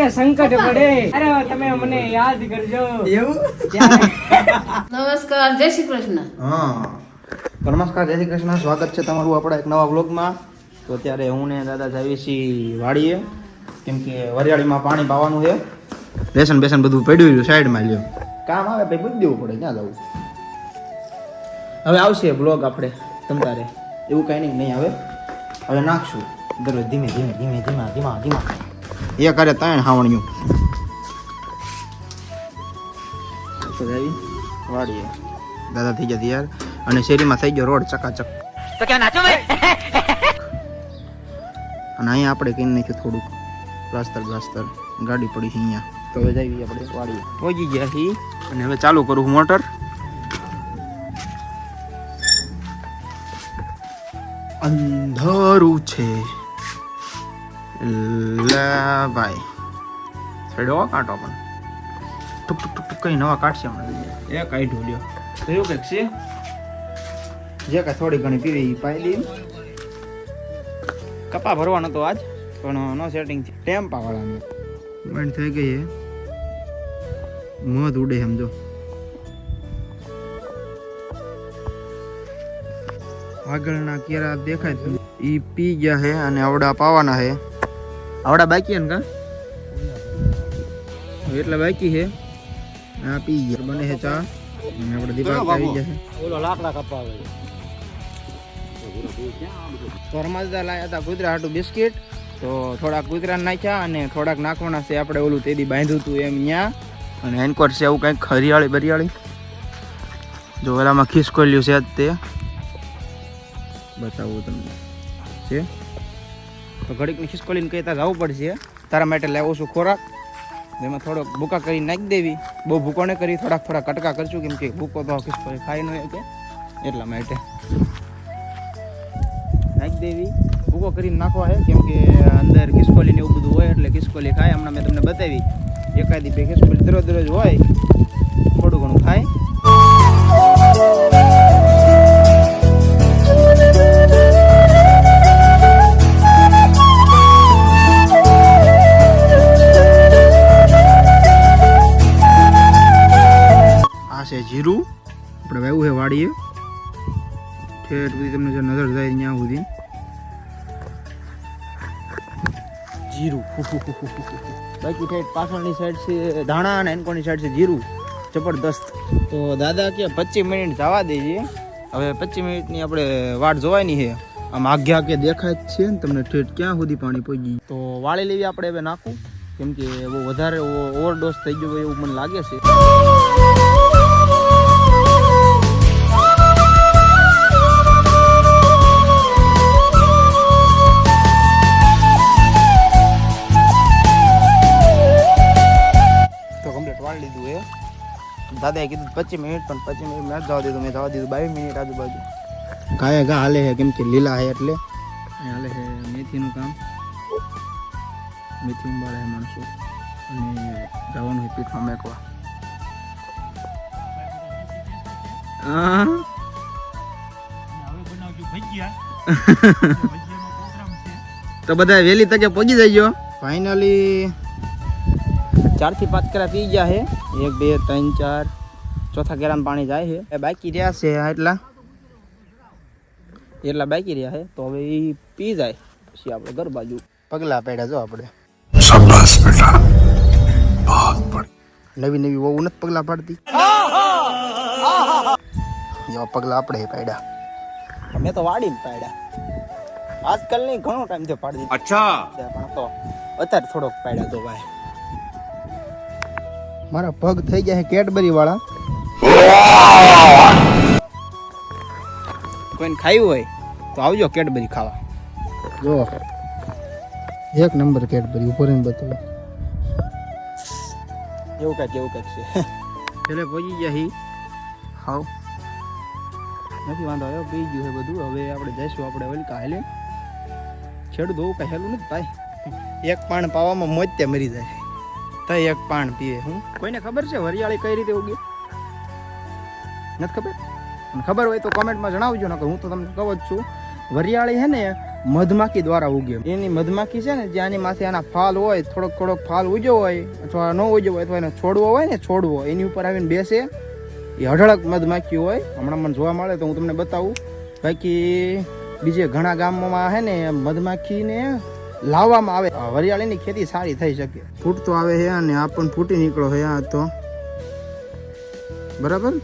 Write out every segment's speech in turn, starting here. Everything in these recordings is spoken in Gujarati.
તમને સંકટ પડે. અરે તમે મને યાદ કરજો. એવું? નમસ્કાર જય શ્રી કૃષ્ણ. હા. નમસ્કાર જય શ્રી કૃષ્ણ. સ્વાગત છે તમારું આપણા એક નવા વ્લોગમાં. તો અત્યારે હું ને દાદા જાવી છીએ વાડીએ. કેમ કે વરિયાળીમાં પાણી પાવાનું છે. બેસન બેસન બધું પડ્યું રહ્યું સાઈડમાં લ્યો. કામ આવે પછી બધું દેવું પડે ક્યાં જવું? હવે આવશે બ્લોગ આપણે તમતારે એવું કાંઈ નહીં નહીં આવે. હવે નાખશું. દરરોજ ધીમે ધીમે ધીમે ધીમા ધીમા ધીમા. એ કરે ત્રણ હાવણિયું. વાડીએ. દાદા થઈ ગયા તૈયાર. અને શેરીમાં થઈ ગયો રોડ ચકાચક. તો ક્યાં નાચો અને અહીંયા આપણે કઈ નાખ્યું થોડુંક. પ્લાસ્ટર પ્લાસ્ટર ગાડી પડી છે અહીંયા. તો હવે જઈએ આપણે વાડીએ. પહોંચી ગયા છીએ. અને હવે ચાલુ કરું મોટર. અંધારું છે. ભાઈ છેડો કાંટો પણ. ટુક ટુક ટુક ટુક કઈ નવા કાઢશે હમણાં. એ કાઢ્યો લ્યો. તો એવું કંઈક છે? જે કાંઈ થોડી ઘણી પીવી પાઈ દઈએ કપા ભરવાનો તો આજ પણ નો સેટિંગ છે. ટેમ્પા વાળાનું. બંધ થઈ ગઈ હે. મધ ઉડે સમજો આગળના કેરા દેખાય છે. ઈ પી ગયા હે અને આવડા પાવાના હે. આવડા બાકી ને કા? એટલા બાકી છે આ પી ગયા. બને છે ચા. અને આપણે દીપક આવી જશે ઓલો લાકડા કપાવે તો રમાજદા લાયા હતા કૂતરા હાટું બિસ્કિટ. તો થોડાક કૂતરા નાખ્યા અને થોડાક નાખવાના છે. આપણે ઓલું તેદી બાંધ્યું હતું એમ ન્યા. અને એનકોર છે એવું કંઈક હરિયાળી બરિયાળી. જો ઓલામાં ખિસકોલ્યું છે તે. બતાવું તમને. છે? તો ઘડીકની ખિસકોલીને કહેતા જવું પડશે. તારા માટે લાવો છું ખોરાક. જેમાં થોડોક ભૂકા કરી નાખી દેવી. બહુ ભૂકો ન કરી, થોડાક થોડા કટકા કરશું. કેમ કે ભૂકો તો ખિસકોલી ખાઈ ન કે એટલા માટે. નાખી દેવી. ભૂકો કરીને નાખવા છે કેમ કે અંદર ખિસકોલી ને એવું બધું હોય એટલે ખિસકોલી ખાય. હમણાં મેં તમને બતાવી. એકાદી બે ખિસકોલી દરરોજ દરરોજ હોય, થોડું ઘણું ખાય. જીરું. આપણે વાવ્યું છે વાડીએ. ઠેર સુધી તમને જો નજર જાય ત્યાં સુધી. જીરું. બાકી સાઈડ પાછળની સાઈડ છે ધાણા અને એનકોની સાઈડ છે જીરું. જબરદસ્ત. તો દાદા કે પચીસ મિનિટ જવા દેજે. હવે પચીસ મિનિટની આપણે વાટ જોવાની છે. આમ આગ્યા કે દેખાય જ છે ને તમને ઠેઠ ક્યાં સુધી પાણી પહોંચી તો વાળી લેવી આપણે હવે નાખું. કેમ કે વધારે ઓવરડોઝ થઈ ગયો એવું મને લાગે છે. દાદાએ કીધું પચીસ મિનિટ પણ પચીસ મિનિટ મેં જવા દીધું. મેં જવા દીધું બાવીસ મિનિટ આજુબાજુ. ગાય ગા હાલે છે કેમ કે લીલા છે એટલે. હાલે છે મેથીનું કામ. મેથી ઉંબાળે માણસો. અને જવાનું છે પીઠમાં મેકવા. તો બધા વહેલી તકે પહોંચી જઈજો ફાઇનલી ચારથી પાંચ કેરા પી ગયા છે એક બે ત્રણ ચાર ચોથા કેરામાં પાણી જાય છે એ બાકી રહ્યા છે એટલા. એટલા બાકી રહ્યા છે તો હવે એ પી જાય. પછી આપણે ઘર બાજુ પગલાં પડ્યા જો આપણે. નવી નવી વહુ નથી પગલાં પાડતી. એવા પગલાં આપણે પાડ્યા. મેં તો વાડી વાડીને પાડ્યા. આજકાલ નહીં ઘણો ટાઈમથી પાડી અચ્છા. પણ તો અત્યારે થોડોક પાડ્યા તો ભાઈ. મારા પગ થઈ ગયા છે કેડબરી વાળા કોઈને ખાયું હોય તો આવજો કેડબરી ખાવા. જો એક નંબર કેડબરી ઉપર એમ બતાવો. એવું કાંઈક એવું કાંઈક છે. એટલે પહોંચી ગયા હી. હાવ નથી વાંધો આવ્યો પી ગયું છે બધું. હવે આપણે જઈશું આપણે વલકા હેલે. છેડું બહુ કાંઈ હેલું નથી ભાઈ. એક પાણ પાવામાં મોજ તે મરી જાય. તો એક પાણ પીએ હું. કોઈને ખબર છે વરિયાળી કઈ રીતે ઉગે? નથી ખબર? ખબર હોય તો કોમેન્ટમાં જણાવજો, નકર હું તો તમને કહું જ છું. વરિયાળી છે ને, મધમાખી દ્વારા ઉગે. એની મધમાખી છે ને જ્યાંની માથે આના ફાલ હોય, થોડોક થોડોક ફાલ ઉજ્યો હોય, અથવા ન ઉજ્યો હોય, અથવા એનો છોડવો હોય ને, છોડવો. એની ઉપર આવીને બેસે. એ હઢળક મધમાખી હોય. હમણાં મને જોવા મળે તો હું તમને બતાવું. બાકી બીજે ઘણા ગામોમાં છે ને, મધમાખીને લાવવામાં આવે. વરિયાળીની ખેતી સારી થઈ શકે. ફૂટતો આવે છે અને આ પણ ફૂટી નીકળો છે આ તો. બરાબર?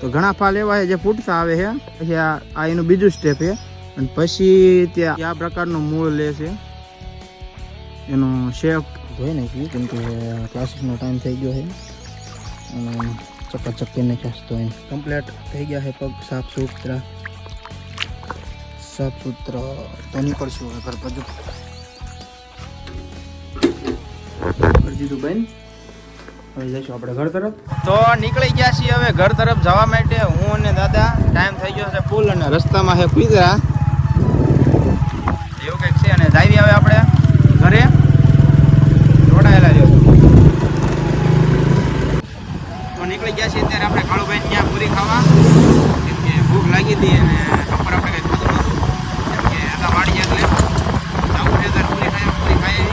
તો ઘણા ફાલ એવા છે જે ફૂટતા આવે છે પછી આ એનું બીજું સ્ટેપ છે અને પછી ત્યાં આ પ્રકારનું મૂળ લે છે. એનો શેપ ધોઈ નાખ્યું કેમ કે ક્લાસીસનો ટાઈમ થઈ ગયો છે અને ચક્કા ચક્કી નાખ્યા હોય કમ્પ્લીટ થઈ ગયા છે પગ સાફ સુથરા સાફ સુથરા તો નીકળશું ઘર બાજુ. કરી દીધું બેન. હવે જઈશું આપણે ઘર તરફ. તો નીકળી ગયા છીએ હવે ઘર તરફ જવા માટે. હું અને દાદા ટાઈમ થઈ ગયો છે ફૂલ અને રસ્તામાં છે કુતરા. એવું કંઈક છે અને જાવી હવે આપણે ઘરે. જોડાયેલા રહ્યો તો નીકળી ગયા છીએ ત્યારે આપણે કાળુભાઈ ત્યાં પૂરી ખાવા. કેમ કે ભૂખ લાગી હતી અને બપોર આપણે કંઈ ખાધું નહોતું કેમ કે હતા વાડી એટલે જવું છે ત્યારે પૂરી ખાઈ પૂરી ખાઈ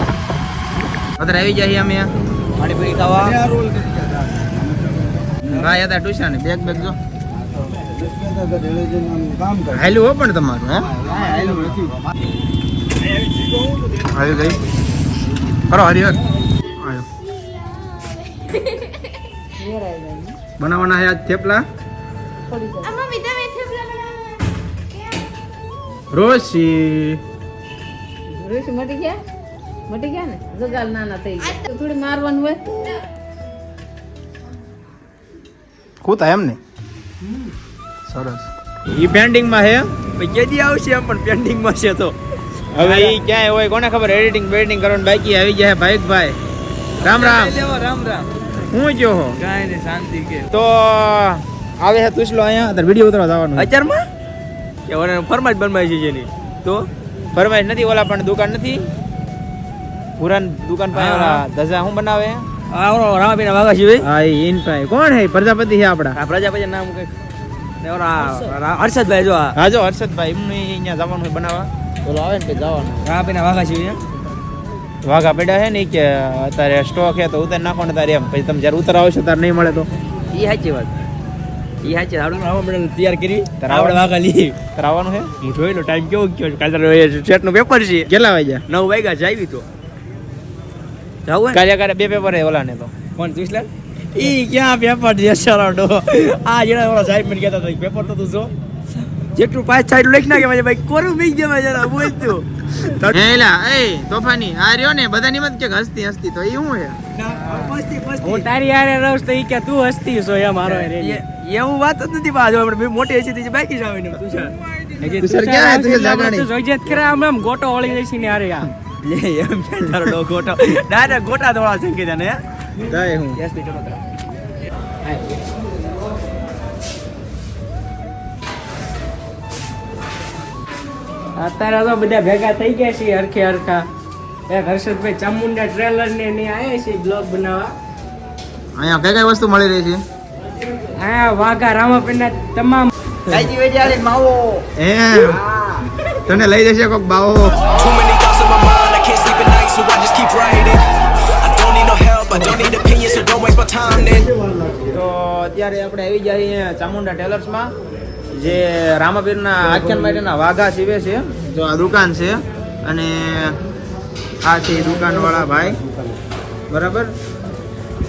અત્યારે આવી ગયા અમે પાણીપુરી ખાવા. ભાઈ હતા. ટ્યુશન બેગ બેગ જો. હાલ્યું હો પણ તમારું હે? આવી ગઈ? હરિહર. બનાવવાના હે આજ થેપલા? રોશી. રોશી મટી ગયા મટી ગયા ને? જગાલ નાના થઈ ગયા. થોડી મારવાનું હોય? ખૂતા એમ ને? સરસ. ઈ પેન્ડિંગમાં છે. પછી કેદી આવશે એમ પણ પેન્ડિંગમાં છે તો. હવે ઈ ક્યાંય હોય કોને ખબર? એડિટિંગ બેડિટિંગ કરવાનું બાકી આવી ગયા ભાઈક ભાઈ રામ રામ. રામ રામ. હું જો હો? કાઈ ને શાંતિ કે. તો આવે છે તુસલો અહીંયા? અત્યારે વીડિયો ઉતરવા જવાનું અત્યારમાં? કે ઓને ફરમાઈશ બનવાય છે જેની તો? ફરમાઈશ નથી ઓલા પણ દુકાન નથી? પુરાન દુકાન પાસે. ધજા શું બનાવે? આવડો રામાપીના વાગા છે હા ઇન પાસે. કોણ હે? પ્રજાપતિ છે આપડા. આ પ્રજાપતિ નામ કંઈક. ને ઓલા રા- હર્ષદભાઈ જો આ. હા જો હર્ષદભાઈ એમને અહીંયા જવાનું હોય બનાવવા. બોલો આવે ને કે જવાનું. રામાપીના વાગા છે વાઘા પેડા છે ને કે અત્યારે સ્ટોક છે તો ઉતાર નાખો ને તારે એમ. પછી તમે જ્યારે ઉતર આવશો ત્યારે નહીં મળે તો. એ સાચી વાત. એ સાચી આપણે આપણે તૈયાર કરી. તારે આપણે વાઘા લઈએ. તારે આવવાનું છે હું જોઈ લો ટાઈમ કેવો કયો છે. કાલે સેટનું પેપર છે. કેટલા વાગ્યા? નવ વાગ્યા આવી તો. જાવું? કાર્ય કાર્ય બે પેપર હે ઓલા ને તો કોણ ઈ ક્યાં પેપર છે સરાડો આ જેના ઓલા સાહેબ મને કહેતા હતા પેપર તો તું જો. જેટલું પાંચ સાઈડ લખી નાખે ભાઈ ભાઈ કોરું મીક ગયા જરા બોલ તું એલા એ તોફાની આ રહ્યો ને બધાની મત કે હસતી હસતી તો એ હું હે હું તારી યારે રસ તો ઈ કે તું હસતી છો એ મારો એવું વાત જ નથી પાછો આપણે મોટી હસી હતી બાકી જ આવે ને તુષાર તુષાર ક્યાં હે? તુષાર જાગાણી. જોઈ જ કરે આમ આમ ગોટો વળી જઈશ ને અરે યાર લે એમ કે તારો ડો ગોટો ડાયરેક્ટ ગોટા દોડા સંકેત ને જાય હું. યસ બેટો અત્યારે તો બધા ભેગા થઈ ગયા છે હરખે હરખા. એ હર્ષદભાઈ ચામુંડા ટ્રેલર ને ને આયા છે બ્લોગ બનાવવા. અહીંયા કઈ કઈ વસ્તુ મળી રહી છે. આ વાઘા રામાપીના તમામ. એમ. તને લઈ જશે કોક બાવો. Keep writing. I don't need no help, I don't need opinions, so don't waste my time then. તો અત્યારે આપણે આવી જઈએ ચામુંડા ટેલર્સમાં જે રામાપીરના આખ્યાન માટેના વાઘા સીવે છે જો આ દુકાન છે અને આ છે દુકાનવાળા ભાઈ બરાબર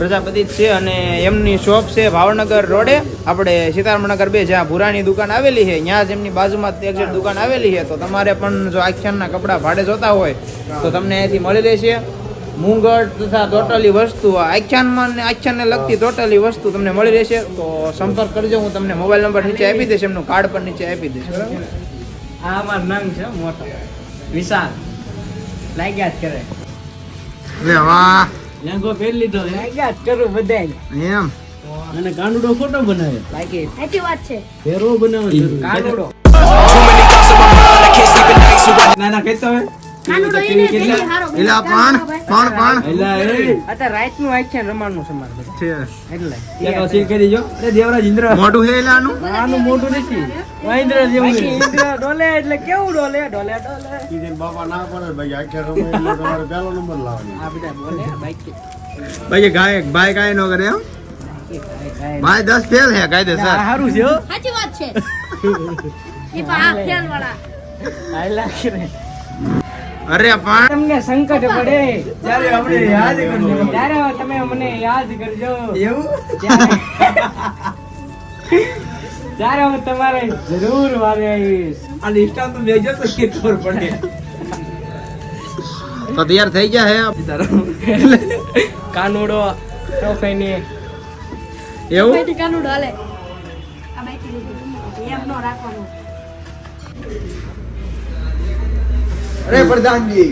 પ્રજાપતિ જ છે અને એમની શોપ છે ભાવનગર રોડે. આપણે સીતારામનગર બે જ્યાં ભૂરાની દુકાન આવેલી છે ત્યાં જ એમની બાજુમાં એક એક્ઝેક્ટ દુકાન આવેલી છે. તો તમારે પણ જો આખ્યાનના કપડાં ભાડે જોતા હોય તો તમને અહીંથી મળી રહેશે. મુંગટ તથા ટોટલી વસ્તુ આખ્યાનમાં ને આખ્યાનને લગતી ટોટલી વસ્તુ તમને મળી રહેશે. તો સંપર્ક કરજો હું તમને મોબાઈલ નંબર નીચે આપી દઈશ એમનું કાર્ડ પણ નીચે આપી દઈશ. બરાબર? આ અમારું નામ છે મોટો. વિશાલ. લાગ્યા જ કરે. વાહ. લેંગો પહેરી લીધો લાગ્યા જ કરું બધાય એમ. અને કાનુડો ફોટો બનાવે લાગે સાચી વાત છે. ફેરો બનાવે કાનુડો ના ના કહેતો હવે પણ પાણ પાણ એલા એ. છે મારે બધું. છે. એટલે. એક વાર કરી જો. અરે દેવરાજ ઇન્દ્ર. મોટું છે એટલે આનું આનું મોટું નથી મહેન્દ્ર જેવું છે. ઇન્દ્ર ડોલે એટલે કેવું ડોલે? ડોલે ડોલે. બાપા ના પડે ભાઈ આખે રમે એટલે તમારે પહેલો નંબર લાવવાનો. આ બધા બોલે બાઈક ભાઈ ગાય ભાઈ કાંઈ ન કરે એમ ભાઈ ફેલ હે કાયદેસર. સારું છે સાચી વાત છે. હાયલા કરે. અરે પણ તમને સંકટ પડે. ત્યારે આપણે યાદ કરજો. ત્યારે તમે મને યાદ કરજો. એવું? ત્યારે હું તમારે જરૂર વારે આવીશ. આ લિસ્ટ તો મેજર તો કે ખબર પડે. તો તૈયાર થઈ ગયા હે કાનુડો ટોફેની એવું? કાનુડો હાલે આ બાઈક લીધું. એમ નો રાખવાનું. અરે પ્રધાનજી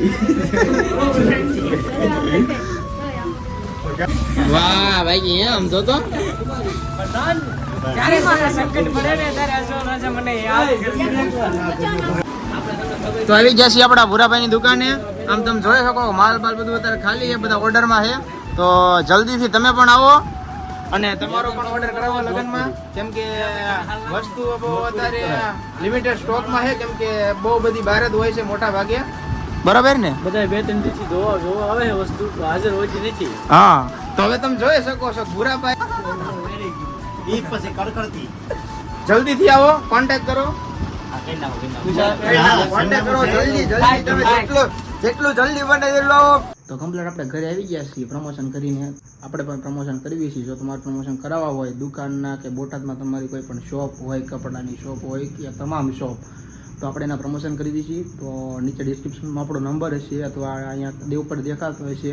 વાહ ભાઈ એમ તો તો. પ્રધાન ક્યારે મારા સંકટ પડે ને ત્યારે હસો રાજા મને યાદ કરી તો આવી જશે આપણા ભૂરાભાઈની દુકાને. આમ તમે જોઈ શકો માલ બાલ બધું અત્યારે ખાલી એ બધા ઓર્ડરમાં છે. તો જલ્દીથી તમે પણ આવો. અને તમારો પણ ઓર્ડર કરાવો લગ્નમાં. કેમ કે વસ્તુઓ બહુ વધારે લિમિટેડ સ્ટોકમાં છે કેમ કે બહુ બધી બહાર જ હોય છે મોટા ભાગે. બરાબર ને? બધા બે ત્રણ દિવસથી જોવા જોવા આવે વસ્તુ તો હાજર હોતી નથી? હા. તો હવે તમે જોઈ શકો છો ભૂરાભાઈ. ઈ પછી કડકડતી. જલ્દીથી આવો કોન્ટેક્ટ કરો. કોન્ટેક્ટ કરો જલ્દી જલ્દી. તમે જેટલું જેટલું જલ્દી બને એટલું આવો તો કમ્પ્લેટ આપણે ઘરે આવી ગયા છીએ પ્રમોશન કરીને. આપણે પણ પ્રમોશન કરવી છીએ જો તમારે પ્રમોશન કરાવવા હોય, દુકાનના કે બોટાદમાં તમારી કોઈ પણ શોપ હોય, કપડાની શોપ હોય કે તમામ શોપ તો આપણે એના પ્રમોશન કરી દઈએ છીએ તો નીચે ડિસ્ક્રિપ્શનમાં આપણો નંબર હશે અથવા અહીંયા દેવ પર દેખાતો હશે.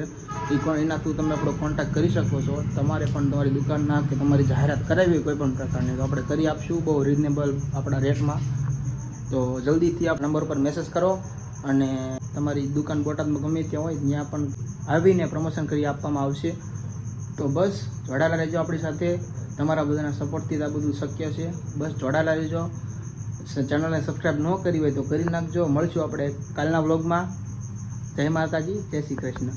એ પણ એના થ્રુ તમે આપણો કોન્ટેક્ટ કરી શકો છો. તમારે પણ તમારી દુકાનના કે તમારી જાહેરાત કરાવી કોઈ પણ પ્રકારની, તો આપણે કરી આપશું. બહુ રિઝનેબલ આપણા રેટમાં તો જલ્દીથી આપ નંબર પર મેસેજ કરો. અને તમારી દુકાન બોટાદમાં ગમે ત્યાં હોય, ત્યાં પણ આવીને પ્રમોશન કરી આપવામાં આવશે. તો બસ, જોડાયેલા રહેજો આપણી સાથે. તમારા બધાના સપોર્ટથી આ બધું શક્ય છે. બસ, જોડાયેલા રહેજો. ચેનલને સબસ્ક્રાઈબ ન કરી હોય તો કરી નાખજો. મળશું આપણે કાલના વ્લોગમાં જય માતાજી, જય શ્રી કૃષ્ણ.